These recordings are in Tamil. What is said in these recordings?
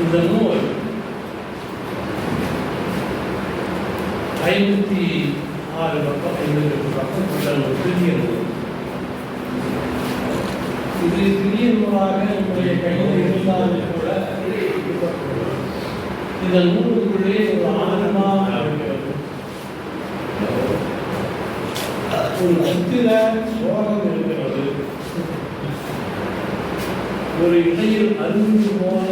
இந்த நூல் ஐம்பத்தி ஆறு பக்கம் ஐம்பத்தி எட்டு பக்கம் கொண்ட ஒரு சிறிய நூல். இது சிறிய நூலாக உங்களுடைய கையில் இருந்தாலும் கூட இந்த நூலுக்குள்ளே ஒரு ஆன்மா இருக்கிறது. ஒரு சித்திர சோகம் இருக்கிறது. ஒரு இடையில் அறிந்து போன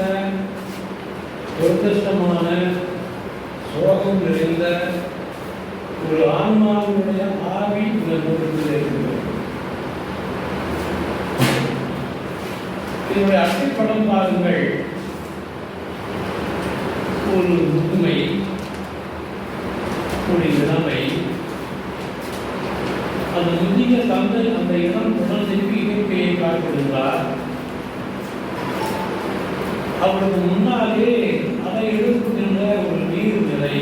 துரதிருஷ்டமான சோகம் நிறைந்த ஒரு ஆன்மாவினுடைய ஆவி இந்த நூலுக்குள்ளே இருக்கிறது. இதனுடைய அட்டைப்படம் பாருங்கள். ஒரு முதுமை ஒரு இளமை. அந்த முதிய தந்தை அந்த இடம் உடல் திருப்பி இயற்கையை காட்டுகின்றார் அவருக்கு முன்னாலே அதை ஒரு நீர்நிலை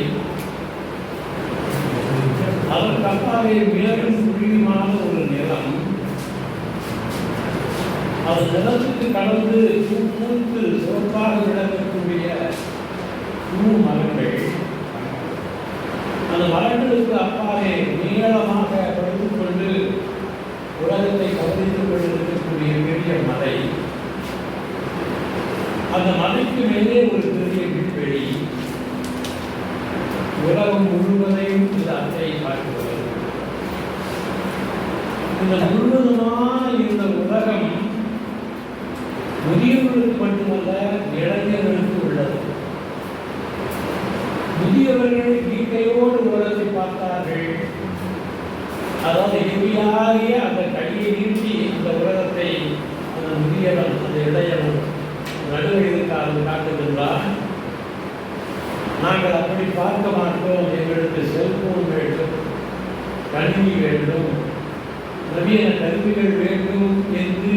அதன் அப்பாலே விலகும் குழியுமான ஒரு நிலம் அது நிலத்துக்கு கடந்து பூத்து சிறப்பாக விளங்கக்கூடிய பூ மரங்கள் அந்த மரங்களுக்கு அப்பாலே நீளமாக படுத்துக் கொண்டு உலகத்தை கவனித்துக் கொண்டிருக்கக்கூடிய பெரிய மலை. அந்த மலைக்கு மேலே ஒரு பெரிய விண்வெளி. உலகம் முழுவதையும் இந்த அட்டையை பார்க்கிறது இந்த முழுவதுமாய் இந்த உலகம் முதியவர்களுக்கு மட்டுமல்ல இளைஞர்களுக்கு உள்ளது. முதியவர்கள் வீட்டையோடு உலகத்தை பார்த்தார்கள். அதாவது எளிமையாகிய அந்த கையை நீட்டி இந்த உலகத்தை அந்த முதியவன் அந்த இளையவன் நடுவதற்காக காட்டுகின்றார் நாங்கள் அப்படி பார்க்க மாட்டோம். எங்களுக்கு செல்போன் வேண்டும் கணினி வேண்டும் நவீன கல்விகள் வேண்டும் என்று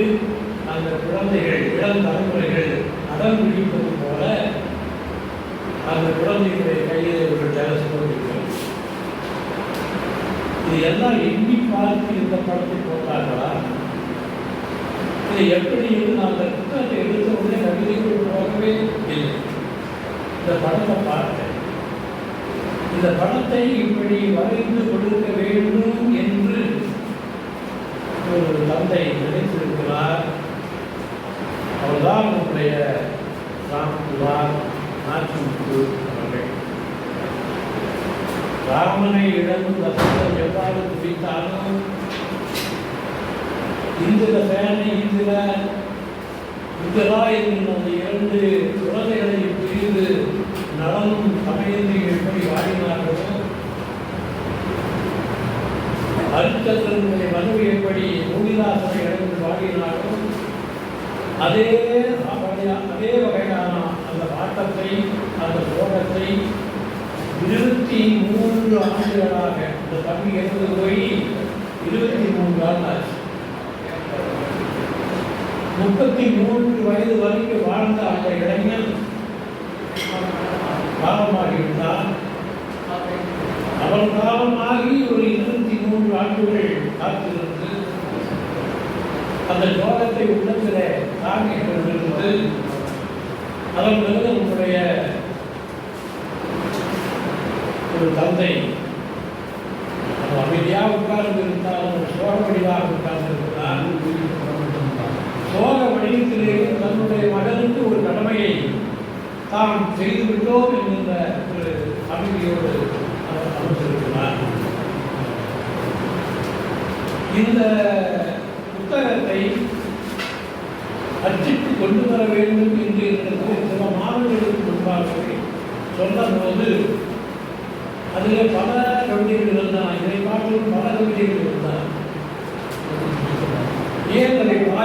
அந்த குழந்தைகள் இளம் தலைமுறைகள் அடம் பிடிப்பது போல அந்த குழந்தைகளை கையில் ஒரு டெலஸ்கோப் இது எல்லாம் எண்ணி பார்த்து இந்த படத்தை போட்டார்களா? இதை எப்படி இருந்து அந்த புத்தகத்தை எடுத்து உடனே கவிதைக்குள் போகவே இல்லை இந்த படத்தை பார்த்தேன் இந்த படத்தை இப்படி வரைந்து கொடுக்க வேண்டும் என்று ஒரு தந்தை நினைத்திருக்கிறார். அவர்தான் உங்களுடைய ராம்குமார் நாச்சிமுத்து அவர்கள். ராமனை இழந்து தசரதன் எவ்வாறு துடித்தாலும் இந்திர சேனை இந்திர இந்திரா என்னும் அந்த இரண்டு குழந்தைகளை பிரிந்து நலனும் சமயத்தை எப்படி வாடினார்களோ ஹரிச்சந்திரனுடைய மனு எப்படி மூலிதாசனை இழந்து வாடினாரோ அதே அதே வகையான அந்த ஆட்டத்தை அந்த சோகத்தை இருபத்தி மூன்று ஆண்டுகளாக இந்த தம்பி எடுத்து போய் இருபத்தி மூன்று ஆண்டு ஆச்சு. முப்பத்தி மூன்று வயது வரைக்கும் வாழ்ந்த அந்த இளைஞன் காலமாகிவிட்டார் அவன் பாவமாகி ஒரு இருபத்தி மூன்று ஆண்டுகள் காத்திருந்து அந்த ஜோகத்தை உள்ளத்தில் தாங்கி கொண்டிருந்து அதன் பிறகு உங்களுடைய ஒரு தந்தை அமைதியாக உட்கார்ந்து இருந்தாலும் ஒரு வடிவாக உட்கார்ந்து இருந்தால் சோக வடிவத்திலே தன்னுடைய மகனுக்கு ஒரு கடமையை தாம் செய்துவிட்டோம் என்கின்ற ஒரு அமைதியோடு அவர் அமர்ந்திருக்கிறார். இந்த புத்தகத்தை அச்சிட்டு கொண்டு வர வேண்டும் என்று எனக்கு சில மாணவர்களுக்கு முன்பாகவே சொன்னபோது அதில் பல கவிதைகள் இருந்தான் இதை காட்டிலும் பல கவிதைகள் இருந்தான் ஏன்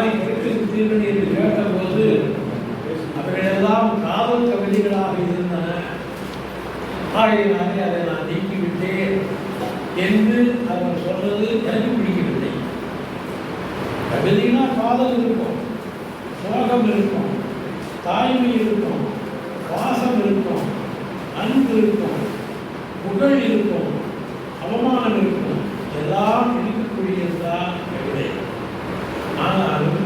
அதை பாதி என்று கேட்டபோது அவைகளெல்லாம் காவல் கவிதைகளாக இருந்தன. ஆகையினாலே அதை நான் நீக்கிவிட்டேன் என்று அவர் சொன்னது எனக்கு பிடிக்கவில்லை. கவிதைனா காதல் இருக்கும் சோகம் இருக்கும் தாய்மை இருக்கும் பாசம் இருக்கும் அன்பு இருக்கும் புகழ் இருக்கும் அவமானம் இருக்கும் எல்லாம் இருக்கக்கூடியதுதான் கவிதை ஆனாலும்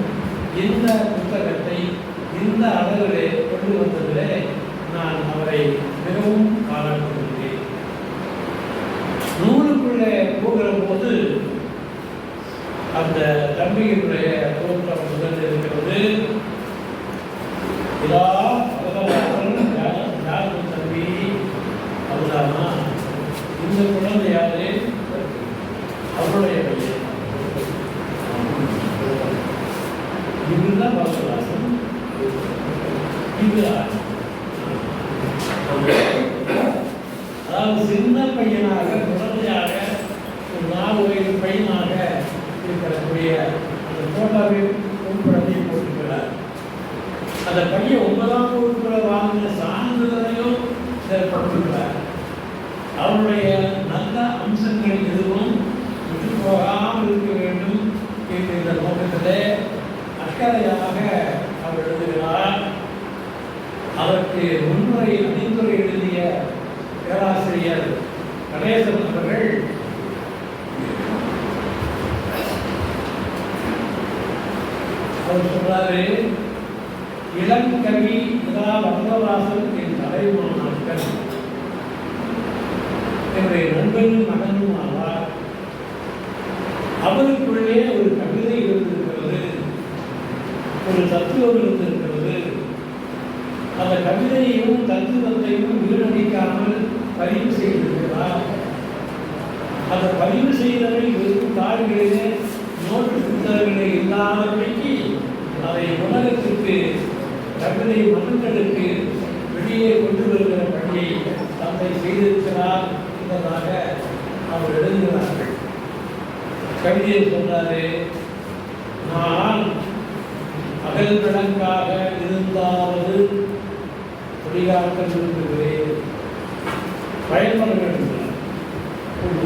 இந்த புத்தகத்தை இந்த அளவிலே கொண்டு வந்ததிலே இந்த குழந்தை யாரு அவருடைய பையன் இவருதான் பாரதராசன் இது அதாவது சின்ன பையனாக குழந்தையாக ஒரு நாலு வயது பையனாக இருக்கக்கூடிய அந்த போட்டோவை உட்படத்தை போட்டிருக்கிறார் அந்த பையன் ஒன்பதாம் வகுப்புல வாங்கின சான்றிதழையும் செயல்படுத்துகிறார் அவருடைய நல்ல அம்சங்கள் எதுவும் விட்டு போகாமல் இருக்க வேண்டும் என்ற இந்த நோக்கத்திலே அக்கறையாக அவர் எழுதுகிறார் அதற்கு முன்னுரை அணிந்துரை எழுதிய பேராசிரியர் கணேசன் அவர்கள் அவர் சொல்றாரு இளங்கவி இதா வரதராசன் என் தலைவனாக்கள் என்னுடைய நண்பனும் மகனும் ஆவார். அவருக்குள்ளே ஒரு கவிதை இருந்திருக்கிறது ஒரு தத்துவம் இருந்திருக்கிறது அந்த கவிதையையும் தத்துவத்தையும் வீணடிக்காமல் பதிவு செய்திருக்கிறார் அந்த பதிவு செய்தவை வெறும் நோட்டு புத்தகங்களை இல்லாதபடிக்கு அதை உலகத்திற்கு கவிதை மகன்களுக்கு வெளியே கொண்டு வருகிற பணியை தந்தை செய்திருக்கிறார் என்பதாக அவர் எழுதுகிறார்கள். கவிதையை சொன்னாரு நான் அகல் விளக்காக இருந்தாவது குடிகாக்க விரும்புகிறேன். பயன்பட வேண்டும்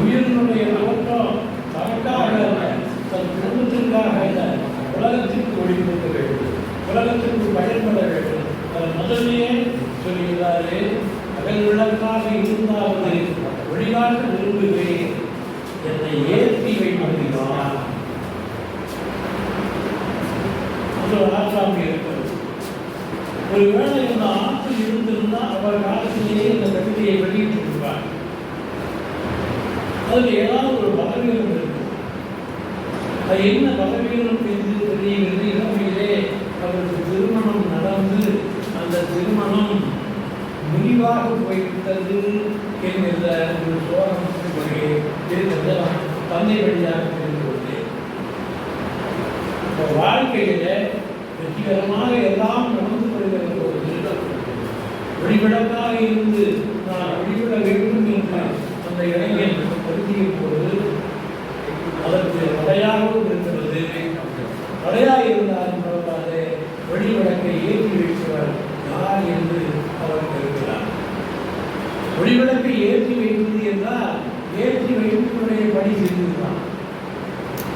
உயிரினுடைய நோக்கம் தனக்காக தன் குடும்பத்திற்காக அல்ல உலகத்திற்கு ஒளிபடுத்த வேண்டும் உலகத்திற்கு பயன்பட வேண்டும் அதை முதலியே சொல்கிறாரே அகல் விளக்காக இருந்தாவது ஒளிகாட்ட விரும்புகிறேன் என்னை ஏற்றி வைக்கிறார் அது ஒரு ஆற்றாமை இருக்கிறது ஒருவேளை இந்த ஆற்று இருந்திருந்தால் அவர் காலத்திலேயே இந்த கவிதையை வெளியிட்டிருப்பார் அதில் ஏதாவது ஒரு பலவீனம் இருக்கு அது என்ன பலவீனம் என்று தெரியவில்லை இளமையிலே அவருக்கு திருமணம் நடந்து அந்த திருமணம் முடிவாக போய்விட்டது என்கிற ஒரு சோகம் இருக்கிறது தந்தை வழியாக தெரிந்து கொண்டேன் இப்போ வாழ்க்கையில வெற்றிகரமாக எல்லாம் நடந்து கொள்கிற ஒரு வெளிவிடமாக இருந்து நான் வழிபட வேண்டும் என்று அந்த இளைஞன் கருதிய போது அதற்கு தடையாகவும் இருக்கிறது தடையாக இருந்தாலும் பரவாது வெளிவிளக்கை ஏற்றி வைக்கிறவர் யார் என்று அவர் கருதுகிறார் ஒளிவிளக்கை ஏற்றி வைப்பது என்றால் ஏற்றி வைப்பவருடைய பணி செய்திருக்கிறான்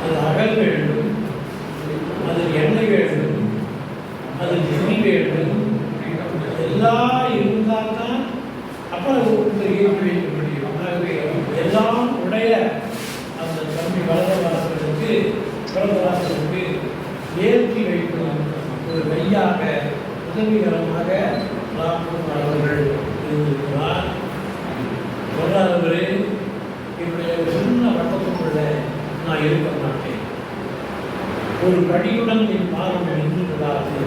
அது அகல் வேண்டும் அது எண்ணெய் வேண்டும் அது நெறி வேண்டும் எல்லாம் இருந்தால் தான் அப்புறம் ஒருத்தர் ஏற்றி வைக்க முடியும் ஆகவே எல்லாம் உடைய அந்த தம்பி வரதராசனுக்கு வரதராசனுக்கு ஏற்றி வைக்கும் ஒரு கையாக உதவிகரமாக ராம்குமார் அவர்கள் இருந்திருக்கிறார். சொல்லாதவரே என்னுடைய சின்ன வட்டத்துக்குள்ள நான் இருக்க மாட்டேன். ஒரு கடியுடன் என் பாதம் நின்று விடாது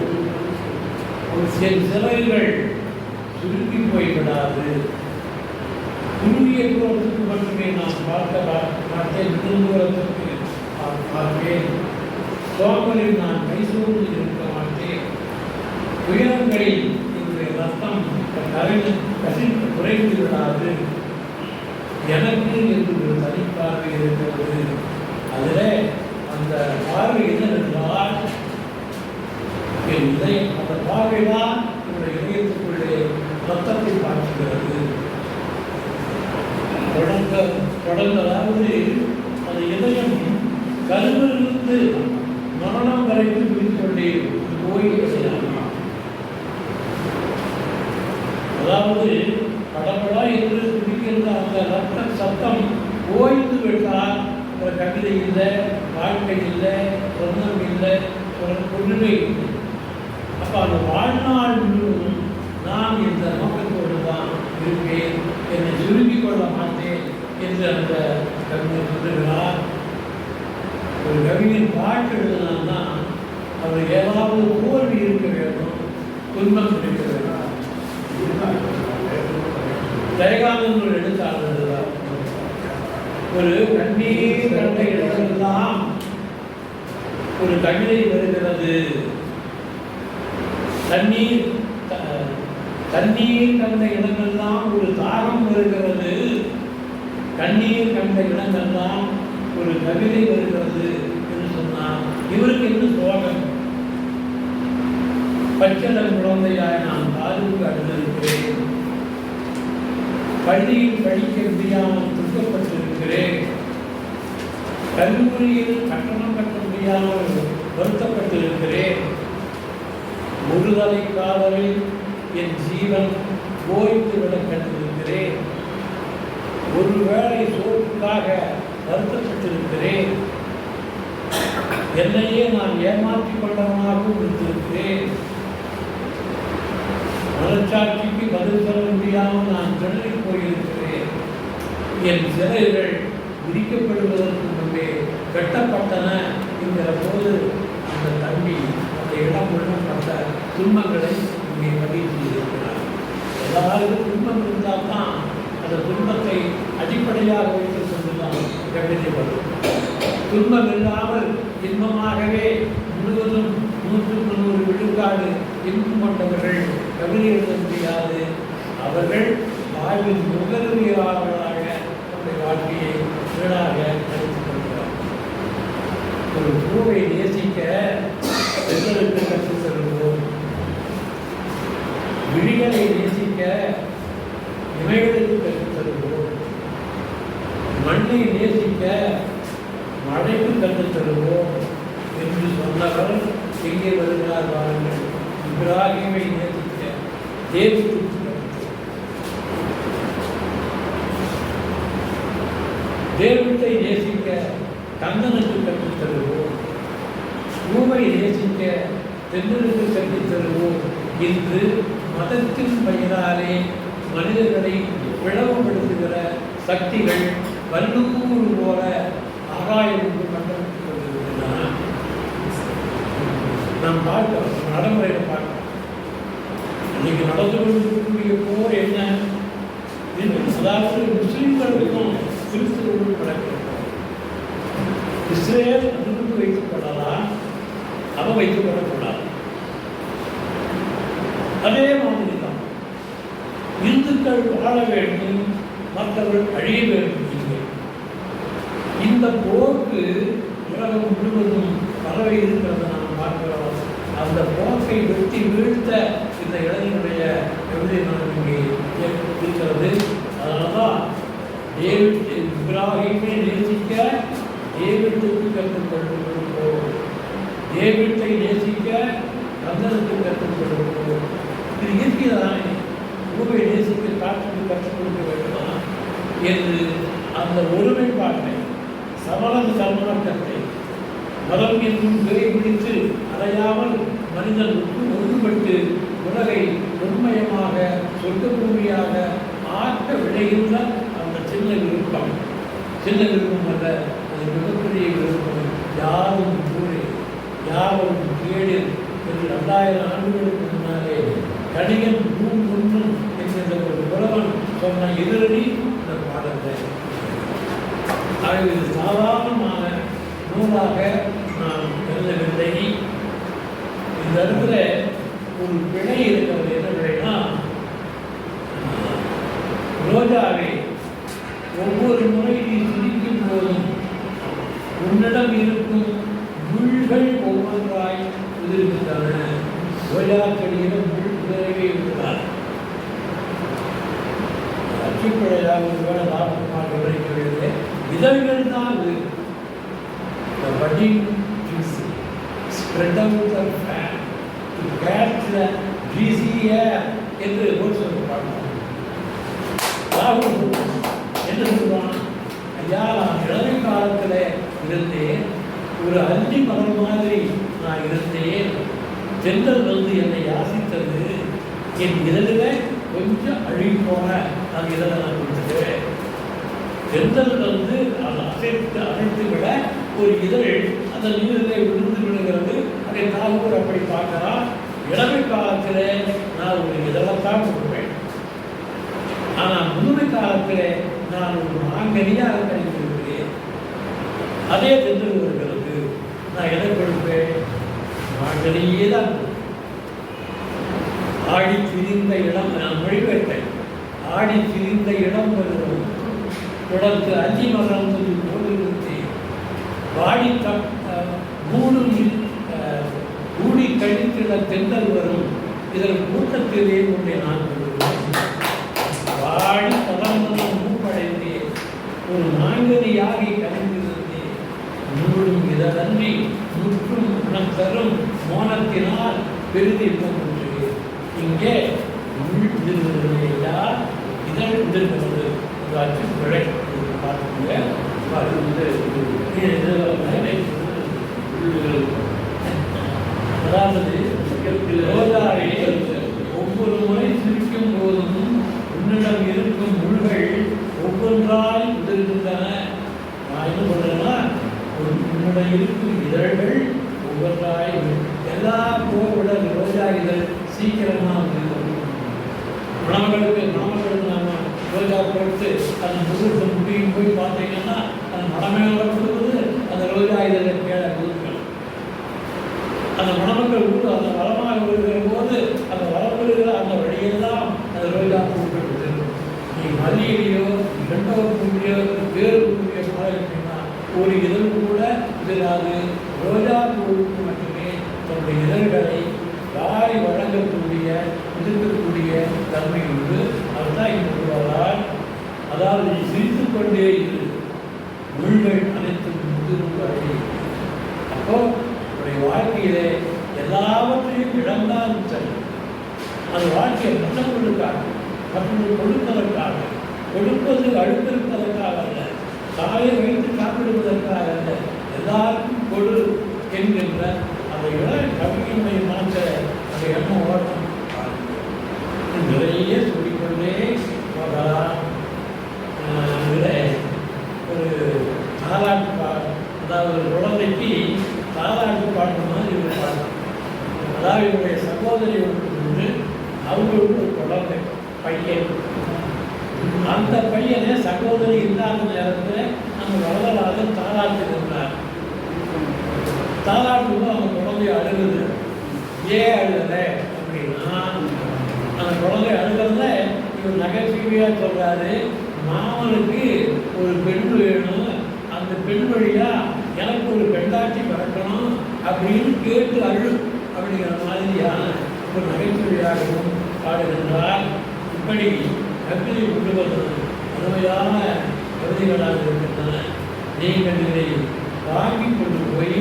ஒரு சில சிலைகள் சுருங்கி போய்விடாது. குறுகிய தூரத்துக்கு மட்டுமே நான் பார்க்க பார்த்தேன் மாட்டேன். தூரத்துக்கு பார்ப்பேன். சோமரில் நான் மைசூரில் இருக்க துயரங்களில் என்னுடைய ரத்தம் கரைந்து கசிந்து குறைந்து விடாது எனக்கு என்று ஒரு தனிப்பார்வை இருக்கிறது. அதில் அந்த பார்வை என்னவென்றால் என் இதயம் அந்த பார்வைதான் என்னுடைய இதயத்துக்குள்ளே ரத்தத்தை பார்க்கிறது தொடங்க தொடங்கலாவது அந்த இதயம் கருவிலிருந்து மரணம் வரைக்கும் பிடித்து கொண்டே ஓய்வு அதாவது படப்படா என்று துடிக்கின்ற அந்த ரத்த சத்தம் ஓய்ந்து விட்டால் ஒரு கவிதை இல்லை வாழ்க்கை இல்லை சொந்தம் இல்லை ஒரு ஒன்றுமே இல்லை. அப்போ அந்த வாழ்நாள் முழுவதும் நான் இந்த நோக்கத்தோடு தான் இருப்பேன் என்னை சுருங்கிக் கொள்ள மாட்டேன் என்று அந்த கவிஞர் சொல்லுகிறார். ஒரு கவிஞன் பாட்டு எழுதினா அவர் ஏதாவது தோல்வி இருக்க வேண்டும் துன்பம் கிடைக்க வேண்டும் ஜெயகாந்தன் ஒரு எழுத்தாளர் ஒரு கண்ணீர் கண்ட இடமெல்லாம் ஒரு கவிதை வருகிறது. தண்ணீர் தண்ணீர் கண்ட இடமெல்லாம் ஒரு தாகம் வருகிறது. கண்ணீர் கண்ட இடமெல்லாம் ஒரு கவிதை வருகிறது என்று சொன்னார் இவருக்கு என்ன சோகம்? பச்சளம் குழந்தையாய் நான் காதுக்கு அழுந்திருக்கிறேன் பள்ளியில் படிக்க முடியாமல் துக்கப்பட்டிருக்கிறேன் கல்லூரியில் கட்டணம் கட்ட முடியாமல் வருத்தப்பட்டிருக்கிறேன். முழுதலை காதலில் என் ஜீவன் ஓய்ந்து விட கண்டிருக்கிறேன். ஒருவேளை சோற்றுக்காக வருத்தப்பட்டிருக்கிறேன். என்னையே நான் ஏமாற்றிக் கொண்டவனாகவும் இருந்திருக்கிறேன் மனச்சாட்சிக்கு பதில் சொல்ல முடியாமல் நான் திணறி போயிருக்கிறேன். என் சிலைகள் விரிக்கப்படுவதற்கு முன்பே கட்டப்பட்டன என்கிற போது அந்த தம்பி அந்த இடம் முழுக்கப்பட்ட துன்பங்களை இங்கே பதிவு செய்திருக்கிறார். எல்லாருக்கும் துன்பம் இருந்தால் தான் அந்த துன்பத்தை அடிப்படையாக வைத்துக் கொண்டுதான் கவிதை துன்பம் இல்லாமல் இன்பமாகவே முழுவதும் நூற்றுக்கு நூறு விழுக்காடு இன்பம் கொண்டவர்கள் கவிதை எழுத முடியாது அவர்கள் வாழ்வில் நுகர்வியலாளர்களாக நம்முடைய வாழ்க்கையை வீணாக கருத்து கொள்கிறார் ஒரு பூவை நேசிக்க பெண்களுக்கு கற்றுத் தருவோம் விழிகளை நேசிக்க இமைகளுக்கு கற்றுத் தருவோம் மண்ணை நேசிக்க மழைக்கு கற்றுத் தருவோம் என்று சொன்னவர் எங்கே வருகிறார் வாருங்கள் இப்ராஹிமை நேசிக்க தேவி தேவத்தை நேசிக்க கந்தனுக்கு கற்றுத் தருவோம் பூவை நேசிக்க தென்னலுக்கு கற்றுத் தருவோம் இன்று மதத்தின் பெயராலே மனிதர்களை பிளவுபடுத்துகிற சக்திகள் வல்லுக்கூறு போல ஆகாயம் கண்டுபிடித்துக் நாம் பார்க்கிறோம் நடைமுறையில் பார்க்கிறோம் இன்னைக்கு நடந்து கொண்டிருக்கக்கூடிய போர் என்ன? என்று அதாவது முஸ்லிம்களுக்கும் கிறிஸ்துவர்களுக்கும் நடக்கிறது. இஸ்ரேல் அன்புக்கு வைக்கப்படலாம் கொள்ளலாம் அவன் அதே மாதிரி தான் இந்துக்கள் வாழ வேண்டும் மற்றவர்கள் அழிய வேண்டும் இல்லை. இந்த போக்கு உலகம் முழுவதும் பரவி இருக்கிறத நாம் பார்க்கிறோம். அந்த போக்கை வெட்டி வீழ்த்த இந்த இடம் எப்படி நமக்கு இங்கே இருக்கிறது அதனால்தான் டேவிட் இப்ராஹிமை நேசிக்க டேவிட்டுக்கு கற்றுக்கொள்வோம் டேவிட்டை நேசிக்க கந்தனுக்கு கற்றுக்கொள்வோம் இது இயற்கைதானே பூவை நேசிக்க காற்றுக்கு கற்றுக் கொடுக்க வேண்டுமா என்று அந்த ஒருமைப்பாட்டை சமணம் சமணக்கத்தை மதம் என்றும் பிறை பிடித்து அடையாமல் மனிதன் ஒன்றுபட்டு உலகை உண்மயமாக சொர்க்க பூமியாக ஆக்க விளைகின்ற அந்த சின்ன விருப்பம் சின்ன விருப்பம் அல்ல அது மிகப்பெரிய விருப்பம் யாரும் கூறி யாரும் கேடில் என்று ரெண்டாயிரம் ஆண்டுகளுக்கு முன்னாலே கணிகன் பூம் ஒன்றும் என்கின்ற ஒரு புலவன் சொன்ன எதிரணி இந்த பாடத்தை. ஆகவே இது சாதாரணமான நூலாக நாம் எழுதவில்லை இந்த இடத்துல ஒரு பிழை இருக்கிறது சொன்னால் ரோஜாவே ஒவ்வொரு முறை நீ சிரிக்கும் போதும் உன்னிடம் இருக்கும் முள்கள் ஒவ்வொன்றாய் உதிர்கின்றன. ரோஜா செடியிடம் முள் உதரவே இருக்கிறார் அச்சுப்பிழையாக ஒருவேளை லாபமாக விவரிக்கிறது இதழ்கள் தான் இது the budding juicy spread out the fan. To catch the juicy air என்று ஒரு சொல்ல பாடுவாங்க ராகுல் என்ன ஐயா நான் இளமை காலத்தில் இருந்தேன். ஒரு அள்ளி மகன் மாதிரி நான் இருந்தேன். தென்றல் வந்து என்னை யாசித்தது. என் இதழில் கொஞ்சம் அழுகி போன அந்த இதழை நான் கொடுத்துட்டேன் தென்றல் வந்து அதை அசைத்து அசைத்து விட ஒரு இதழ் அந்த நீரிலே விழுந்து விடுகிறது அதை நாகூர் அப்படி பார்க்கலாம் இளமை காலத்தில் நான் ஒரு இதழைத்தான் கொடுப்பேன் ஆனால் முதுமை காலத்திலே நான் ஒரு மாங்கனியாக கழித்திருக்கிறேன் அதே தென்று நான் எதை கொடுப்பேன்? மாங்கனியே தான் ஆடி திரிந்த இடம் நான் மொழிபெயர்த்தேன். ஆடி திரிந்த இடம் வருகிறோம் தொடர்ந்து அஞ்சி மகர்ந்தது போலிருந்து வாடி மூணு கழித்திட தென்றல் வரும். இதன் கூட்டத்திலே உன்னை நான் கொள்கிறேன். வாடி தொடர்ந்து மூப்படைந்தேன் ஒரு மாங்கனியாகி கழிந்திருந்தேன் நூலும் இதழன்றி முற்றும் குணம் தரும் மோனத்தினால் பெருதி போன்று இங்கே உள் இதழ் உதிர்கிறது ஒரு அச்சு பிழை இது பார்த்துங்க அது வந்து இது இதில் மேலே உள்ளுகள். அதாவது ரோஜாவை ஒவ்வொரு முறை சிரிக்கும் போதும் உன்னிடம் இருக்கும் முள்கள் ஒவ்வொன்றாய் உதிர்கின்றன நான் என்ன சொல்றேன்னா உன்- உன்னிடம் இருக்கும் இதழ்கள் ஒவ்வொன்றாய் உதிர்- எல்லா பூவோட ரோஜா இதழ் சீக்கிரமா உதிரும் மணமகளுக்கு மணமகளுக்கு நாம ரோஜா போட்டு அந்த முதுகு முடியும் போய் பார்த்தீங்கன்னா அந்த மனமே வளர்ந்துருக்குது அந்த ரோஜா இதழை கீழே உதிர்க்கணும் அந்த உணவுகள் உண்டு அந்த வளமாக வருகிற போது அந்த வளம் வருகிற அந்த வழியெல்லாம் அந்த ரோஜா பூக்கள் உதிரும் நீ மல்லிகையோ இரண்டோ பூவியோ வேறு பூவியோ பழகிட்டீங்கன்னா ஒரு இதழ் கூட உதிராது ரோஜா பூவுக்கு மட்டுமே தன்னுடைய இதழ்களை வாரி வழங்கக்கூடிய எதிர்க்கக்கூடிய தன்மை உண்டு. அதுதான் இங்கு கூறுவதால் அதாவது நீ சிரித்து கொண்டே இரு. முள்கள் அனைத்தும் முதிரும் வரை அப்போ உடைய வாழ்க்கையிலே எல்லாவற்றையும் இழந்தாலும் சரி அது வாழ்க்கையை மற்றவர்களுக்காக மற்றவர்கள் கொடுப்பதற்காக கொடுப்பது அழுத்திருப்பதற்காக அல்ல தாயை வைத்து சாப்பிடுவதற்காக அல்ல எல்லாருக்கும் கொடு என்கின்ற அந்த இள கவியினுடைய மாற்ற அந்த எண்ண ஓட்டம் நிறைய சொல்லிக்கொண்டே போகலாம். ஒரு தாராட்டு அதாவது ஒரு குழந்தைக்கு தாலாட்டு பாட்டு மாதிரி ஒரு அதாவது இவருடைய சகோதரி வந்து அவங்களுக்கு ஒரு குழந்தை பையன் அந்த பையனை சகோதரி இல்லாத நேரத்தில் அந்த வரலாறு தாலாட்டு இருந்தார் தாலாட்டு அவங்க குழந்தை அழுகுது ஏன் அழுகுத அப்படின்னா அந்த குழந்தை அழுகிறத இவர் நகைச்சுவையாக சொல்கிறாரு மாமனுக்கு ஒரு பெண் வேணும் அந்த பெண் வழியாக எனக்கு ஒரு பெண்டாட்சி பிறக்கணும் அப்படின்னு கேட்டு அழு அப்படிங்கிற மாதிரியான ஒரு நகைச்சுவையாகவும் பாடுகின்றார். இப்படி கவிதை கொண்டு அருமையான கவிதைகளாக இருக்கின்றன. நீங்கள் இதை வாங்கி கொண்டு போய்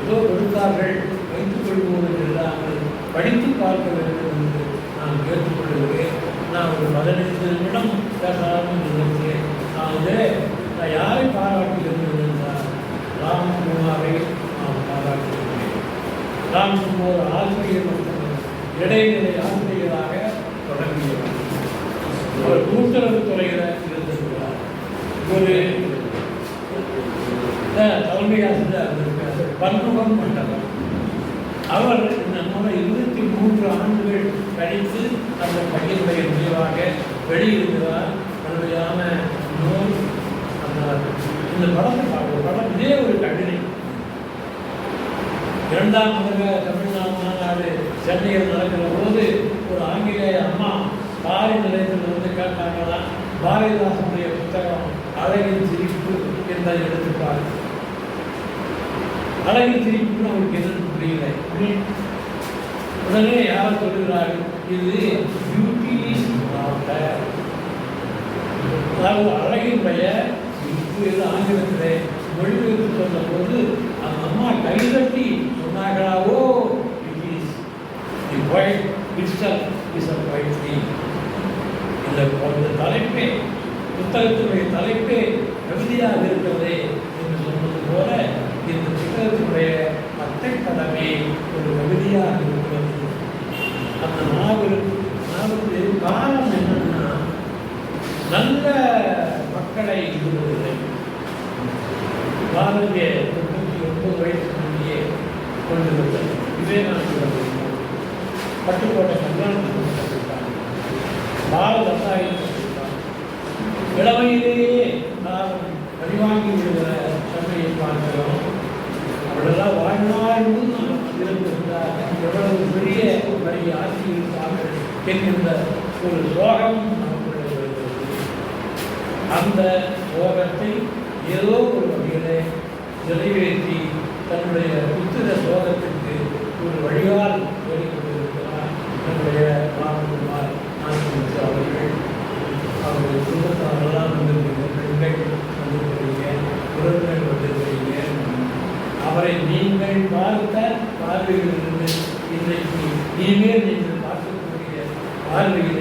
ஏதோ கொடுத்தார்கள் வைத்துக் கொள்வோம் இல்லாமல் படித்து பார்க்க வேண்டும் என்று நான் கேட்டுக்கொள்கிறேன். நான் ஒரு பதினைந்து நிமிடம் பேசாமல் நினைக்கிறேன் நான் வந்து நான் யாரை பாராட்டுகிறேன் என்றால் ராமகுமாரை ராம்குமார் ஆசிரியர் இடைநிலை ஆசிரியராக தொடங்கியவர். அவர் கூட்டுறவு துறையில் இருந்திருக்கிறார் ஒரு தலைமை ஆசிரியர் இருந்திருக்கிறார் பன்முகம் மண்டலம் அவர் நம்ம இருபத்தி மூன்று ஆண்டுகள் கழித்து அந்த பையனுடைய முடிவாக வெளியிடுகிறார். அருமையான நூல். அந்த இந்த படத்தை பார்க்க படம் இதே ஒரு கவிதை இரண்டாம் உலக தமிழ்நாடு மாநாடு சென்னையில் நடக்கிற போது ஒரு ஆங்கிலேய அம்மா பாரி நிலையத்தில் வந்து கேட்டாங்களா பாரதிதாசனுடைய புத்தகம் அழகின் சிரிப்பு என்பதை எடுத்துப்பார் அழகின் சிரிப்புன்னு அவருக்கு எதுவும் புரியல. உடனே யார் சொல்கிறார்கள் இது பியூட்டி இஸ் அதாவது அழகினுடைய சிரிப்பு என்று ஆங்கிலத்திலே மொழிபெயர்த்து சொன்ன போது அந்த அம்மா கைதட்டி சொன்னார்களாவோ it is the white itself is a white thing இந்த இந்த தலைப்பே புத்தகத்தினுடைய தலைப்பே கவிதையாக இருக்கிறதே என்று சொன்னது போல இந்த புத்தகத்தினுடைய அத்தை கடமை ஒரு கவிதையாக இருக்கிறது. அந்த நாவல் நாவலுடைய காரணம் என்னன்னா நல்ல மக்களை விடுவதில்லை பாரதிய முப்பத்தி ஒன்பது வயசு கொண்டு வந்தது பட்டுக்கோட்டை கல்யாணத்துக்கு கற்றுக்கிட்டாங்க பாரத ரசாயனம் கற்றுக்கிட்டாங்க இளமையிலேயே நான் பரிவாங்கி விடுகிற தன்மையை பார்க்கிறோம் அவளெல்லாம் வாழ்நாள் இருந்திருந்தார் எவ்வளவு பெரிய வழி ஆட்சி இருந்தார்கள் என்கின்ற ஒரு சோகம் நமக்குள்ளே வருகிறது அந்த சோகத்தை ஏதோ ஒரு வகையிலே நிறைவேற்றி தன்னுடைய புத்திர சோகத்திற்கு ஒரு வழியால் தேடிக்கொண்டிருக்கிறார் தன்னுடைய ராமகுமார் நான்கு அவர்கள் அவருடைய குடும்பத்தாரெல்லாம் வந்திருக்கிறீங்க பெண்கள் வந்திருக்கிறீங்க உறவினர்கள் வந்திருக்கிறீங்க அவரை நீங்கள் பார்த்த பார்வையிலிருந்து இன்றைக்கு இனிமேல் நீங்கள் பார்க்கக்கூடிய பார்வையில்